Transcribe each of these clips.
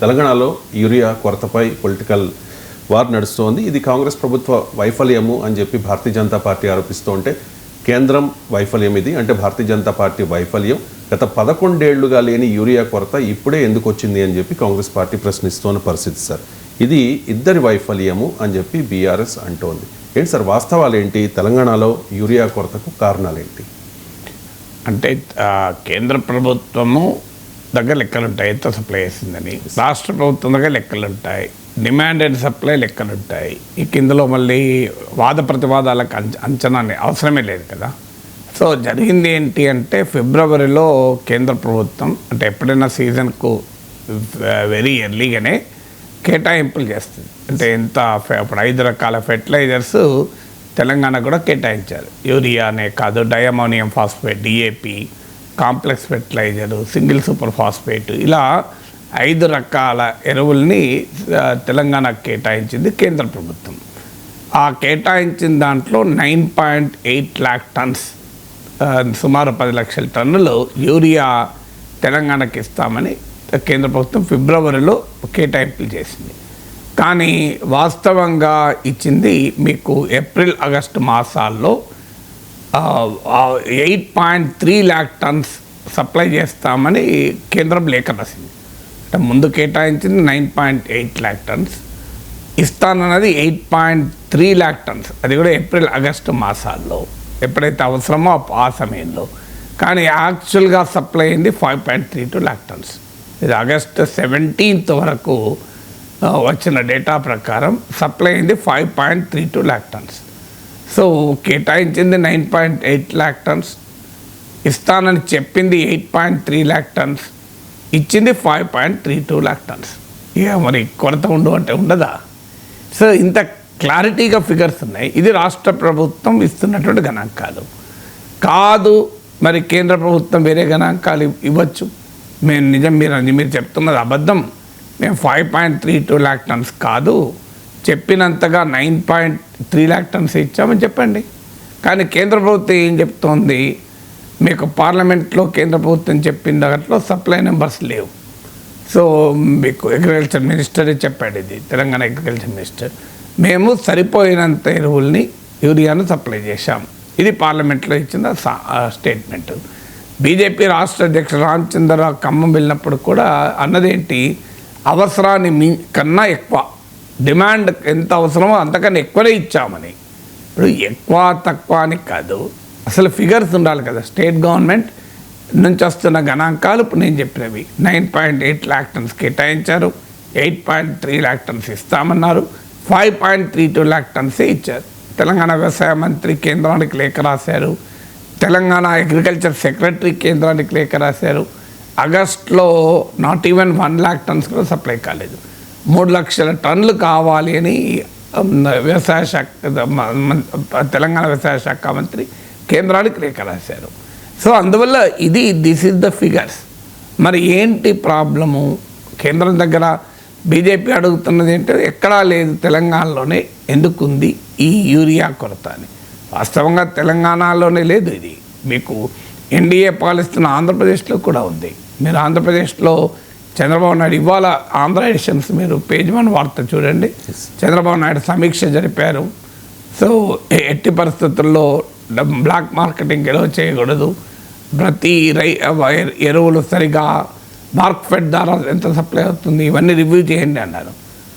తెలంగాణలో urea కొరతపై political war నడుస్తోంది. ఇది కాంగ్రెస్ ప్రభుత్వ వైఫల్యము అని చెప్పి భారతీయ జనతా పార్టీ ఆరోపిస్తూ ఉంటే కేంద్రం వైఫల్యం ఇది. అంటే భారతీయ జనతా పార్టీ వైఫల్యం. గత పదకొండేళ్ళుగా లేని యూరియా కొరత ఇప్పుడే ఎందుకు వచ్చింది అని చెప్పి కాంగ్రెస్ పార్టీ ప్రశ్నిస్తున్న పరిస్థితి సార్. ఇది ఇద్దరి వైఫల్యము అని చెప్పి బీఆర్ఎస్ అంటోంది. ఏంటి సార్ వాస్తవాలు ఏంటి? తెలంగాణలో యూరియా కొరతకు కారణాలు ఏంటి? అంటే కేంద్ర ప్రభుత్వము దగ్గర లెక్కలుంటాయి ఎంత సప్లై చేసిందని. రాష్ట్ర ప్రభుత్వం దగ్గర లెక్కలుంటాయి డిమాండ్ అండ్ సప్లై లెక్కలుంటాయి. ఈ ఇక ఇందులో మళ్ళీ వాద ప్రతివాదాలకు అంచ అంచనా అవసరమే లేదు కదా. సో జరిగింది ఏంటి అంటే ఫిబ్రవరిలో కేంద్ర ప్రభుత్వం అంటే ఎప్పుడైనా సీజన్కు వెరీ ఎర్లీగానే కేటాయింపులు చేస్తుంది. అంటే ఎంత అప్పుడు ఇప్పుడు ఐదు రకాల ఫెర్టిలైజర్స్ తెలంగాణ కూడా కేటాయించారు. యూరియా అనే కాదు diammonium phosphate DAP complex fertiliser single super phosphate ఇలా ఐదు రకాల ఎరువుల్ని తెలంగాణకు కేటాయించింది కేంద్ర ప్రభుత్వం. ఆ కేటాయించిన దాంట్లో nine point eight lakh tons సుమారు పది లక్షల టన్నులు యూరియా తెలంగాణకి ఇస్తామని కేంద్ర ప్రభుత్వం ఫిబ్రవరిలో కేటాయింపులు చేసింది. కానీ వాస్తవంగా ఇచ్చింది మీకు ఏప్రిల్ ఆగస్టు మాసాల్లో eight point three lakh tons supply చేస్తామని కేంద్రం లేఖ రాసింది. అంటే ముందు కేటాయించింది nine point eight lakh tons. ఇస్తానన్నది eight point three lakh tons. అది కూడా ఏప్రిల్ ఆగస్టు మాసాల్లో. ఎప్పుడైతే అవసరమో ఆ- సమయంలో. కానీ యాక్చువల్గా సప్లై అయింది five point three two lakh tons. ఇది ఆగస్టు సెవెంటీన్త్ వరకు వచ్చిన డేటా ప్రకారం సప్లై అయింది five point three two lakh tons. So కేటాయించింది nine point eight lakh tons. ఇస్తానని చెప్పింది eight point three lakh tons. ఇచ్చింది five point three two lakh tons. ఇక మరి కొరత ఉండు అంటే ఉండదా? సో ఇంత క్లారిటీగా ఫిగర్స్ ఉన్నాయి. ఇది రాష్ట్ర ప్రభుత్వం ఇస్తున్నటువంటి గణాంకాలు. కాదు మరి కేంద్ర ప్రభుత్వం వేరే గణాంకాలు ఇవ్వచ్చు. మేము నిజం మీరు మీరు చెప్తున్నది అబద్ధం. మేము five point three two lakh tons కాదు. చెప్పినంతగా nine point three lakh tons ఇచ్చామని చెప్పండి. కానీ కేంద్ర ప్రభుత్వం ఏం చెప్తోంది? మీకు పార్లమెంట్లో కేంద్ర ప్రభుత్వం చెప్పిన దాంట్లో సప్లై నెంబర్స్ లేవు. సో మీకు అగ్రికల్చర్ మినిస్టరే చెప్పాడు ఇది తెలంగాణ అగ్రికల్చర్ మినిస్టర్. మేము సరిపోయినంత ఎరువుల్ని యూరియాను సప్లై చేశాం. ఇది పార్లమెంట్లో ఇచ్చిన సా- స్టేట్మెంట్. బీజేపీ రాష్ట్ర అధ్యక్షుడు రామచంద్రరావు ఖమ్మం వెళ్ళినప్పుడు కూడా అన్నదేంటి? అవసరాన్ని మీ కన్నా ఎక్కువ. డిమాండ్ ఎంత అవసరమో అంతకన్నా ఎక్కువనే ఇచ్చామని. ఇప్పుడు ఎక్కువ తక్కువ అని కాదు. అసలు ఫిగర్స్ ఉండాలి కదా. స్టేట్ గవర్నమెంట్ నుంచి వస్తున్న గణాంకాలు. ఇప్పుడు నేను చెప్పినవి. Nine point eight lakh tons కేటాయించారు. Eight point three lakh tons ఇస్తామన్నారు. Five point three two lakh టన్సే ఇచ్చారు. తెలంగాణ వ్యవసాయ మంత్రి కేంద్రానికి లేఖ రాశారు. తెలంగాణ అగ్రికల్చర్ సెక్రటరీ కేంద్రానికి లేఖ రాశారు. ఆగస్ట్లో not even one lakh tons కూడా సప్లై కాలేదు. మూడు లక్షల టన్నులు కావాలి అని వ్యవసాయ శాఖ తెలంగాణ వ్యవసాయ శాఖ మంత్రి కేంద్రానికి లేఖ రాశారు. సో అందువల్ల ఇది దిస్ ఇస్ ద ఫిగర్స్ మరి ఏంటి ప్రాబ్లము? కేంద్రం దగ్గర బీజేపీ అడుగుతున్నది ఏంటంటే ఎక్కడా లేదు తెలంగాణలోనే ఎందుకుంది ఈ యూరియా కొరత అని. వాస్తవంగా తెలంగాణలోనే లేదు ఇది. మీకు ఎన్డీఏ పాలిస్తున్న ఆంధ్రప్రదేశ్లో కూడా ఉంది. మీరు ఆంధ్రప్రదేశ్లో చంద్రబాబు నాయుడు ఇవాళ ఆంధ్ర ఎడిషన్స్ మీరు పేజ్ వన్ వార్త చూడండి. చంద్రబాబు నాయుడు సమీక్ష జరిపారు. సో ఎట్టి పరిస్థితుల్లో బ్లాక్ మార్కెటింగ్ ఎలా చేయకూడదు? ప్రతి రై ఎరువులు సరిగా మార్క్ ఫెడ్ ద్వారా ఎంత సప్లై అవుతుంది? ఇవన్నీ రివ్యూ చేయండి అన్నారు.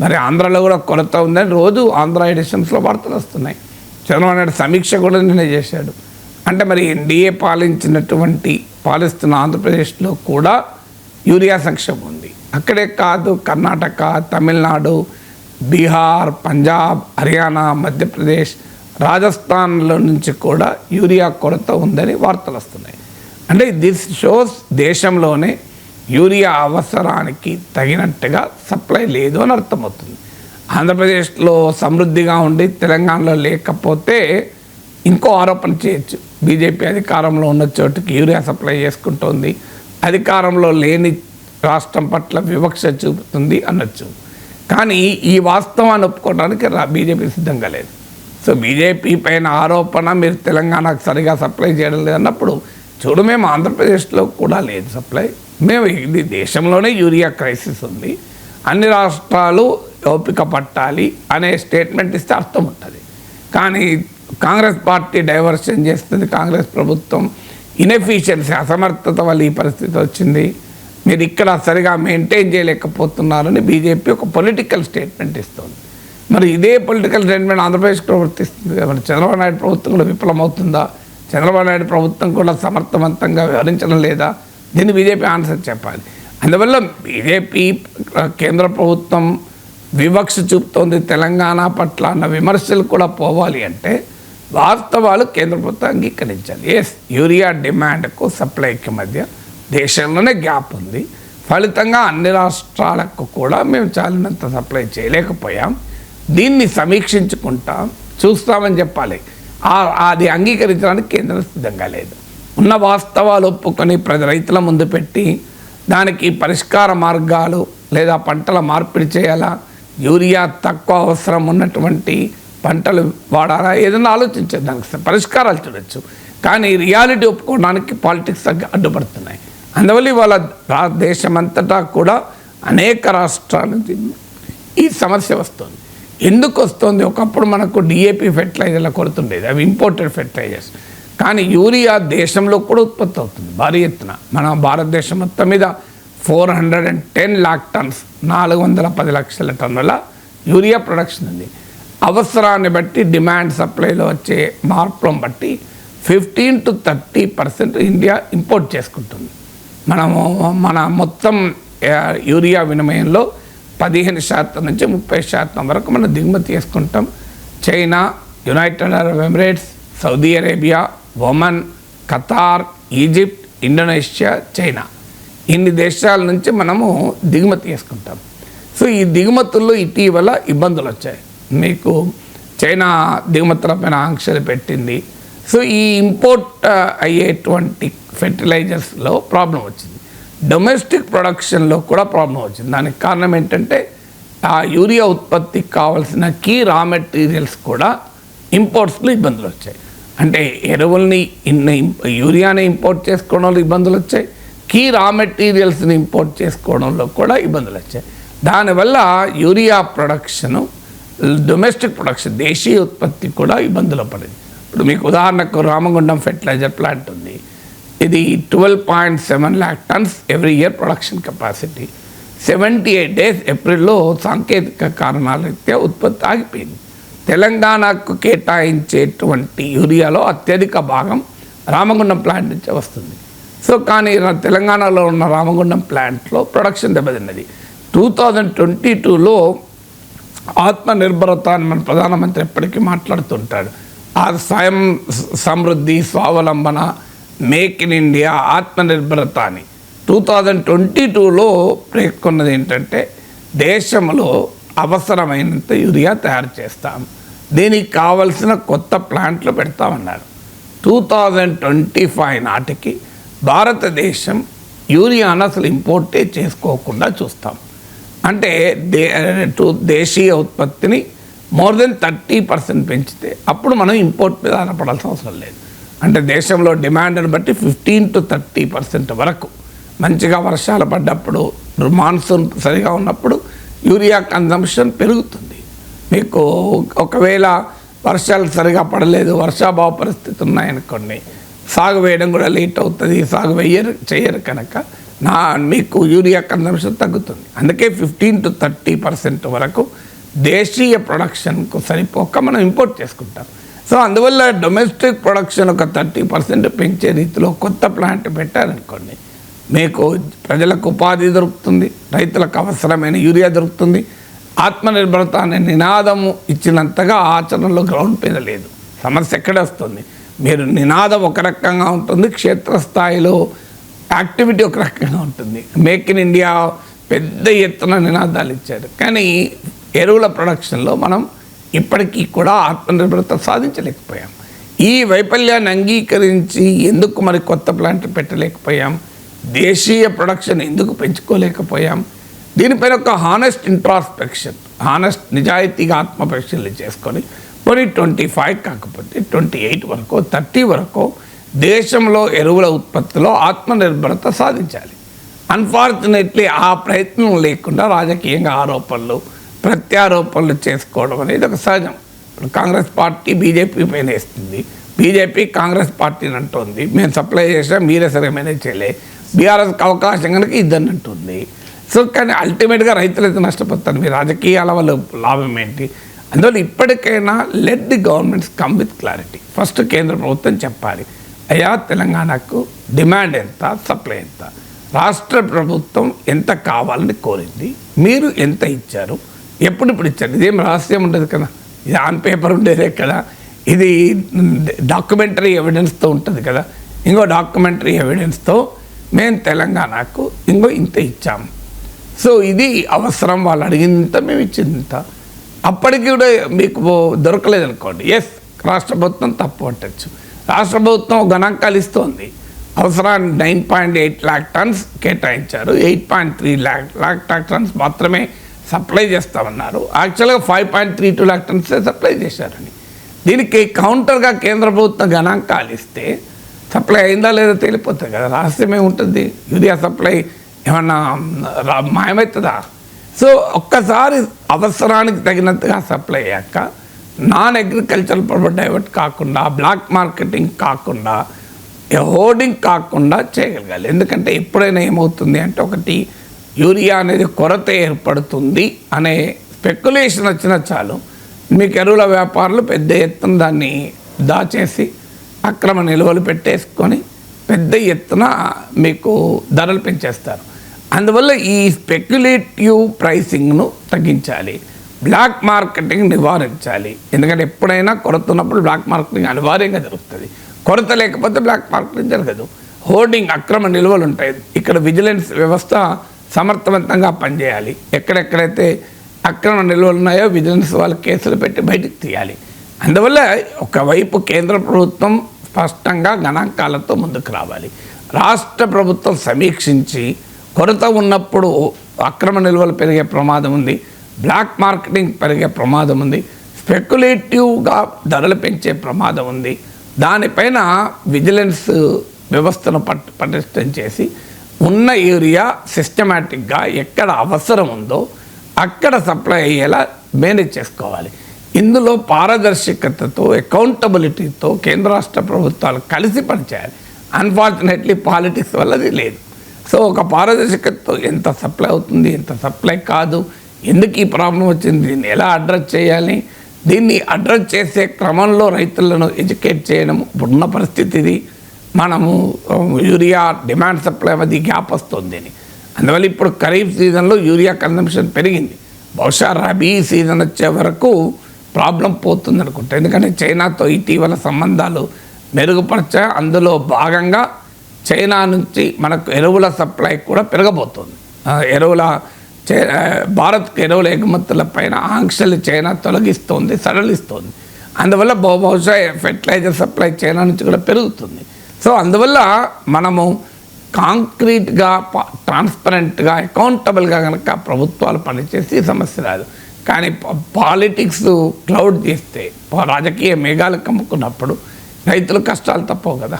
మరి ఆంధ్రాలో కూడా కొరత ఉందని రోజు ఆంధ్ర ఎడిషన్స్లో వార్తలు వస్తున్నాయి. చంద్రబాబు నాయుడు సమీక్ష కూడా నిన్న చేశాడు. అంటే మరి ఎన్డీఏ పాలించినటువంటి పాలిస్తున్న ఆంధ్రప్రదేశ్లో కూడా యూరియా సంక్షేమం ఉంది. అక్కడే కాదు కర్ణాటక తమిళనాడు బీహార్ పంజాబ్ హర్యానా మధ్యప్రదేశ్ రాజస్థాన్లో నుంచి కూడా యూరియా కొరత ఉందని వార్తలు వస్తున్నాయి. అంటే దిస్ షోస్ దేశంలోనే యూరియా అవసరానికి తగినట్టుగా సప్లై లేదు అని అర్థమవుతుంది. ఆంధ్రప్రదేశ్లో సమృద్ధిగా ఉండి తెలంగాణలో లేకపోతే ఇంకో ఆరోపణ చేయొచ్చు. బీజేపీ అధికారంలో ఉన్న చోటుకి యూరియా సప్లై చేసుకుంటోంది. అధికారంలో లేని రాష్ట్రం పట్ల వివక్ష చూపుతుంది అనొచ్చు. కానీ ఈ వాస్తవాన్ని ఒప్పుకోవడానికి రా బీజేపీ సిద్ధంగా లేదు. సో బీజేపీ పైన ఆరోపణ మీరు తెలంగాణకు సరిగా సప్లై చేయడం లేదన్నప్పుడు చూడు మేము ఆంధ్రప్రదేశ్లో కూడా లేదు సప్లై. మేము ఇది దేశంలోనే యూరియా క్రైసిస్ ఉంది. అన్ని రాష్ట్రాలు ఓపిక పట్టాలి అనే స్టేట్మెంట్ ఇస్తే అర్థం ఉంటుంది. కానీ కాంగ్రెస్ పార్టీ డైవర్షన్ చేస్తుంది కాంగ్రెస్ ప్రభుత్వం. ఇన్ఎఫిషియన్సీ అసమర్థత వల్ల ఈ పరిస్థితి వచ్చింది. మీరు ఇక్కడ సరిగా మెయింటైన్ చేయలేకపోతున్నారని బీజేపీ ఒక పొలిటికల్ స్టేట్మెంట్ ఇస్తుంది. మరి ఇదే పొలిటికల్ స్టేట్మెంట్ ఆంధ్రప్రదేశ్ ప్రవర్తిస్తుంది మరి చంద్రబాబు నాయుడు ప్రభుత్వం కూడా విఫలమవుతుందా? చంద్రబాబు నాయుడు ప్రభుత్వం కూడా సమర్థవంతంగా వ్యవహరించడం లేదా? దీన్ని బీజేపీ ఆన్సర్ చెప్పాలి. అందువల్ల బీజేపీ కేంద్ర ప్రభుత్వం వివక్ష చూపుతోంది. తెలంగాణ పట్ల అన్న విమర్శలు కూడా పోవాలి అంటే వాస్తవాలు కేంద్ర ప్రభుత్వం అంగీకరించాలి. ఎస్ యూరియా డిమాండ్కు సప్లైకి మధ్య దేశంలోనే గ్యాప్ ఉంది. ఫలితంగా అన్ని రాష్ట్రాలకు కూడా మేము చాలినంత సప్లై చేయలేకపోయాం. దీన్ని సమీక్షించుకుంటాం. చూస్తామని చెప్పాలి. ఆ- అది అంగీకరించడానికి కేంద్రం సిద్ధంగా లేదు. ఉన్న వాస్తవాలు ఒప్పుకొని ప్రజ రైతుల ముందు పెట్టి దానికి పరిష్కార మార్గాలు లేదా పంటల మార్పిడి చేయాలా? యూరియా తక్కువ అవసరం ఉన్నటువంటి పంటలు వాడాలా ఏదైనా ఆలోచించే దానికి పరిష్కారాలు చూడొచ్చు. కానీ రియాలిటీ ఒప్పుకోవడానికి పాలిటిక్స్ అడ్డుపడుతున్నాయి. అందువల్ల ఇవాళ దేశమంతటా కూడా అనేక రాష్ట్రాలు ఈ సమస్య వస్తుంది. ఎందుకు వస్తుంది? ఒకప్పుడు మనకు డిఏపి ఫెర్టిలైజర్ల కొడుతుండేది అవి ఇంపోర్టెడ్ ఫెర్టిలైజర్స్ కానీ యూరియా దేశంలో కూడా ఉత్పత్తి అవుతుంది. భారీ ఎత్తున. మన భారతదేశం మొత్తం మీద four hundred and ten lakh tons నాలుగు వందల పది లక్షల టన్నుల యూరియా ప్రొడక్షన్ ఉంది. అవసరాన్ని బట్టి డిమాండ్ సప్లైలో వచ్చే మార్పులను బట్టి fifteen to thirty percent India import చేసుకుంటుంది. మనము మన మొత్తం యూరియా వినిమయంలో పదిహేను శాతం నుంచి ముప్పై శాతం వరకు మనం దిగుమతి చేసుకుంటాం. China United Arab Emirates Saudi Arabia Oman Qatar Egypt Indonesia China. ఇన్ని దేశాల నుంచి మనము దిగుమతి చేసుకుంటాం. సో ఈ దిగుమతుల్లో ఇటీవల ఇబ్బందులు వచ్చాయి. మీకు చైనా దిగుమతులపైన ఆంక్షలు పెట్టింది. సో ఈ ఇంపోర్ట్ అయ్యేటువంటి ఫెర్టిలైజర్స్లో ప్రాబ్లం వచ్చింది. డొమెస్టిక్ ప్రొడక్షన్లో కూడా ప్రాబ్లం వచ్చింది. దానికి కారణం ఏంటంటే ఆ యూరియా ఉత్పత్తికి కావాల్సిన కీ రా మెటీరియల్స్ కూడా ఇంపోర్ట్స్లో ఇబ్బందులు వచ్చాయి. అంటే ఎరువుల్ని యూరియాని ఇంపోర్ట్ చేసుకోవడంలో ఇబ్బందులు వచ్చాయి. కీ రా మెటీరియల్స్ని ఇంపోర్ట్ చేసుకోవడంలో కూడా ఇబ్బందులు వచ్చాయి. దానివల్ల యూరియా ప్రొడక్షను డొమెస్టిక్ ప్రొడక్షన్ దేశీయ ఉత్పత్తి కూడా ఇబ్బందులు పడింది. ఇప్పుడు మీకు ఉదాహరణకు రామగుండం ఫెర్టిలైజర్ ప్లాంట్ ఉంది. ఇది twelve point seven lakh tons every year production capacity seventy eight days ఏప్రిల్లో సాంకేతిక కారణాల రీత్యా ఉత్పత్తి ఆగిపోయింది. తెలంగాణకు కేటాయించేటువంటి యూరియాలో అత్యధిక భాగం రామగుండం ప్లాంట్ నుంచే వస్తుంది. సో కానీ తెలంగాణలో ఉన్న రామగుండం ప్లాంట్లో ప్రొడక్షన్ దెబ్బతిన్నది. టూ థౌజండ్ ట్వంటీ టూలో ఆత్మనిర్భరత అని మన ప్రధానమంత్రి ఎప్పటికీ మాట్లాడుతుంటాడు. ఆ స్వయం సమృద్ధి స్వావలంబన మేక్ ఇన్ ఇండియా ఆత్మనిర్భరత అని. టూ థౌజండ్ ట్వంటీ టూలో పేర్కొన్నది ఏంటంటే దేశంలో అవసరమైనంత యూరియా తయారు చేస్తాం. దీనికి కావలసిన కొత్త ప్లాంట్లు పెడతామన్నారు. టూ థౌజండ్ ట్వంటీ ఫైవ్ నాటికి భారతదేశం యూరియాను అసలు ఇంపోర్టే చేసుకోకుండా చూస్తాం. అంటే దే టు దేశీయ ఉత్పత్తిని మోర్ దెన్ థర్టీ పర్సెంట్ పెంచితే అప్పుడు మనం ఇంపోర్ట్ మీద ఆధారపడాల్సిన అవసరం లేదు. అంటే దేశంలో డిమాండ్ని బట్టి ఫిఫ్టీన్ టు థర్టీ పర్సెంట్ వరకు మంచిగా వర్షాలు పడ్డప్పుడు మాన్సూన్ సరిగా ఉన్నప్పుడు యూరియా కన్జంప్షన్ పెరుగుతుంది. మీకు ఒకవేళ వర్షాలు సరిగా పడలేదు వర్షాభావ పరిస్థితి ఉన్నాయనుకోండి సాగు వేయడం కూడా లేట్ అవుతుంది సాగు వేయరు చేయరు కనుక నా మీకు యూరియా కన్జంప్షన్ తగ్గుతుంది. అందుకే ఫిఫ్టీన్ టు థర్టీ పర్సెంట్ వరకు దేశీయ ప్రొడక్షన్కు సరిపోక మనం ఇంపోర్ట్ చేసుకుంటాం. సో అందువల్ల డొమెస్టిక్ ప్రొడక్షన్ ఒక థర్టీ పర్సెంట్ పెంచే రీతిలో కొత్త ప్లాంట్ పెట్టారనుకోండి మీకు ప్రజలకు ఉపాధి దొరుకుతుంది రైతులకు అవసరమైన యూరియా దొరుకుతుంది ఆత్మనిర్భరత అనే నినాదము ఇచ్చినంతగా ఆచరణలో గ్రౌండ్ మీద లేదు. సమస్య ఎక్కడే వస్తుంది మీరు నినాదం ఒక రకంగా ఉంటుంది క్షేత్రస్థాయిలో యాక్టివిటీ ఒక రకంగా ఉంటుంది. మేక్ ఇన్ ఇండియా పెద్ద ఎత్తున నినాదాలు ఇచ్చారు. కానీ ఎరువుల ప్రొడక్షన్లో మనం ఇప్పటికీ కూడా ఆత్మనిర్భరత సాధించలేకపోయాం. ఈ వైఫల్యాన్ని అంగీకరించి ఎందుకు మరి కొత్త ప్లాంట్ పెట్టలేకపోయాం? దేశీయ ప్రొడక్షన్ ఎందుకు పెంచుకోలేకపోయాం? దీనిపైన ఒక హానెస్ట్ ఇంట్రాస్పెక్షన్ హానెస్ట్ నిజాయితీగా ఆత్మపరీక్షలు చేసుకొని మరి ట్వంటీ ఫైవ్ కాకపోతే ట్వంటీ ఎయిట్ వరకు థర్టీ వరకు దేశంలో ఎరువుల ఉత్పత్తిలో ఆత్మనిర్భరత సాధించాలి. అన్ఫార్చునేట్లీ ఆ ప్రయత్నం లేకుండా రాజకీయంగా ఆరోపణలు ప్రత్యారోపణలు చేసుకోవడం అనేది ఒక సహజం. ఇప్పుడు కాంగ్రెస్ పార్టీ బీజేపీ పైన వేస్తుంది. బీజేపీ కాంగ్రెస్ పార్టీని అంటుంది. మేము సప్లై చేసినా మీరే సరే మేనేజ్ చేయలే. బీఆర్ఎస్కి అవకాశం కనుక ఇద్దరిని అంటుంది. సో కానీ అల్టిమేట్గా రైతులైతే నష్టపోతారు. మీ రాజకీయాల వల్ల లాభం ఏంటి? అందువల్ల ఇప్పటికైనా let the governments come with clarity first కేంద్ర ప్రభుత్వం చెప్పాలి. అయ్యా తెలంగాణకు డిమాండ్ ఎంత సప్లై ఎంత? రాష్ట్ర ప్రభుత్వం ఎంత కావాలని కోరింది? మీరు ఎంత ఇచ్చారు? ఎప్పుడిప్పుడు ఇచ్చారు? ఇదేం రహస్యం ఉండదు కదా. ఇది ఆన్ పేపర్ ఉండేదే కదా. ఇది డాక్యుమెంటరీ ఎవిడెన్స్తో ఉంటుంది కదా. ఇంకో డాక్యుమెంటరీ ఎవిడెన్స్తో మేము తెలంగాణకు ఇంకో ఇంత ఇచ్చాము సో ఇది అవసరం వాళ్ళు అడిగినంత మేము ఇచ్చిందంత అప్పటికి కూడా మీకు దొరకలేదనుకోండి. ఎస్ రాష్ట్ర ప్రభుత్వం తప్పు పట్టచ్చు. రాష్ట్ర ప్రభుత్వం గణాంకాలు ఇస్తోంది అవసరాన్ని nine point eight lakh tons కేటాయించారు. Eight point three lakh lakh lakh tons మాత్రమే సప్లై చేస్తామన్నారు. యాక్చువల్గా five point three two lakh tons supply చేశారని. దీనికి కౌంటర్గా కేంద్ర ప్రభుత్వం గణాంకాలు ఇస్తే సప్లై అయిందా లేదా తేలిపోతుంది కదా. రహస్యమే ఉంటుంది యూరియా సప్లై ఏమన్నా మాయమవుతుందా? సో ఒక్కసారి అవసరానికి తగినట్టుగా సప్లై అయ్యాక నాన్ అగ్రికల్చరల్ ప్రొడక్ట్ డైవర్ట్ కాకుండా బ్లాక్ మార్కెటింగ్ కాకుండా హోర్డింగ్ కాకుండా చేయగలగాలి. ఎందుకంటే ఎప్పుడైనా ఏమవుతుంది అంటే ఒకటి యూరియా అనేది కొరత ఏర్పడుతుంది అనే స్పెక్యులేషన్ వచ్చినా చాలు. మీకు ఎరువుల వ్యాపారులు పెద్ద ఎత్తున దాన్ని దాచేసి అక్రమ నిల్వలు పెట్టేసుకొని పెద్ద ఎత్తున మీకు ధరలు పెంచేస్తారు. అందువల్ల ఈ స్పెక్యులేటివ్ ప్రైసింగ్ను తగ్గించాలి. బ్లాక్ మార్కెటింగ్ నివారించాలి. ఎందుకంటే ఎప్పుడైనా కొరత ఉన్నప్పుడు బ్లాక్ మార్కెటింగ్ అనివార్యంగా జరుగుతుంది. కొరత లేకపోతే బ్లాక్ మార్కెటింగ్ జరగదు. హోర్డింగ్ అక్రమ నిల్వలు ఉంటాయి. ఇక్కడ విజిలెన్స్ వ్యవస్థ సమర్థవంతంగా పనిచేయాలి. ఎక్కడెక్కడైతే అక్రమ నిల్వలు ఉన్నాయో విజిలెన్స్ వాళ్ళు కేసులు పెట్టి బయటకు తీయాలి. అందువల్ల ఒకవైపు కేంద్ర ప్రభుత్వం స్పష్టంగా గణాంకాలతో ముందుకు రావాలి. రాష్ట్ర ప్రభుత్వం సమీక్షించి కొరత ఉన్నప్పుడు అక్రమ నిల్వలు పెరిగే ప్రమాదం ఉంది. బ్లాక్ మార్కెటింగ్ పెరిగే ప్రమాదం ఉంది. స్పెక్యులేటివ్గా ధరలు పెంచే ప్రమాదం ఉంది. దానిపైన విజిలెన్స్ వ్యవస్థను పట్ పటిష్టం చేసి ఉన్న ఏరియా సిస్టమేటిక్గా ఎక్కడ అవసరం ఉందో అక్కడ సప్లై అయ్యేలా మేనేజ్ చేసుకోవాలి. ఇందులో పారదర్శకతతో అకౌంటబిలిటీతో కేంద్ర రాష్ట్ర ప్రభుత్వాలు కలిసి పనిచేయాలి. అన్ఫార్చునేట్లీ పాలిటిక్స్ వల్లది లేదు. సో ఒక పారదర్శకతతో ఎంత సప్లై అవుతుంది ఎంత సప్లై కాదు ఎందుకు ఈ ప్రాబ్లం వచ్చింది? దీన్ని ఎలా అడ్రస్ చేయాలి? దీన్ని అడ్రస్ చేసే క్రమంలో రైతులను ఎడ్యుకేట్ చేయడం ఇప్పుడున్న పరిస్థితి ఇది. మనము యూరియా డిమాండ్ సప్లై అది గ్యాప్ వస్తుంది అని. అందువల్ల ఇప్పుడు ఖరీఫ్ సీజన్లో యూరియా కన్సంప్షన్ పెరిగింది. బహుశా రబీ సీజన్ వచ్చే వరకు ప్రాబ్లం పోతుంది అనుకుంటా. ఎందుకంటే చైనాతో ఇటీవల సంబంధాలు మెరుగుపరచా అందులో భాగంగా చైనా నుంచి మనకు ఎరువుల సప్లై కూడా పెరగబోతుంది. ఎరువుల చే- భారత్కు ఎరువుల ఎగుమతుల పైన ఆంక్షలు చైనా తొలగిస్తోంది సడలిస్తోంది. అందువల్ల బహుశా ఫెర్టిలైజర్ సప్లై చైనా నుంచి కూడా పెరుగుతుంది. సో అందువల్ల మనము కాంక్రీట్గా ట్రాన్స్పరెంట్గా అకౌంటబుల్గా కనుక ప్రభుత్వాలు పనిచేసి సమస్య రాదు. కానీ పాలిటిక్స్ క్లౌడ్ చేస్తే రాజకీయ మేఘాలు కమ్ముకున్నప్పుడు రైతులు కష్టాలు తప్పవు కదా.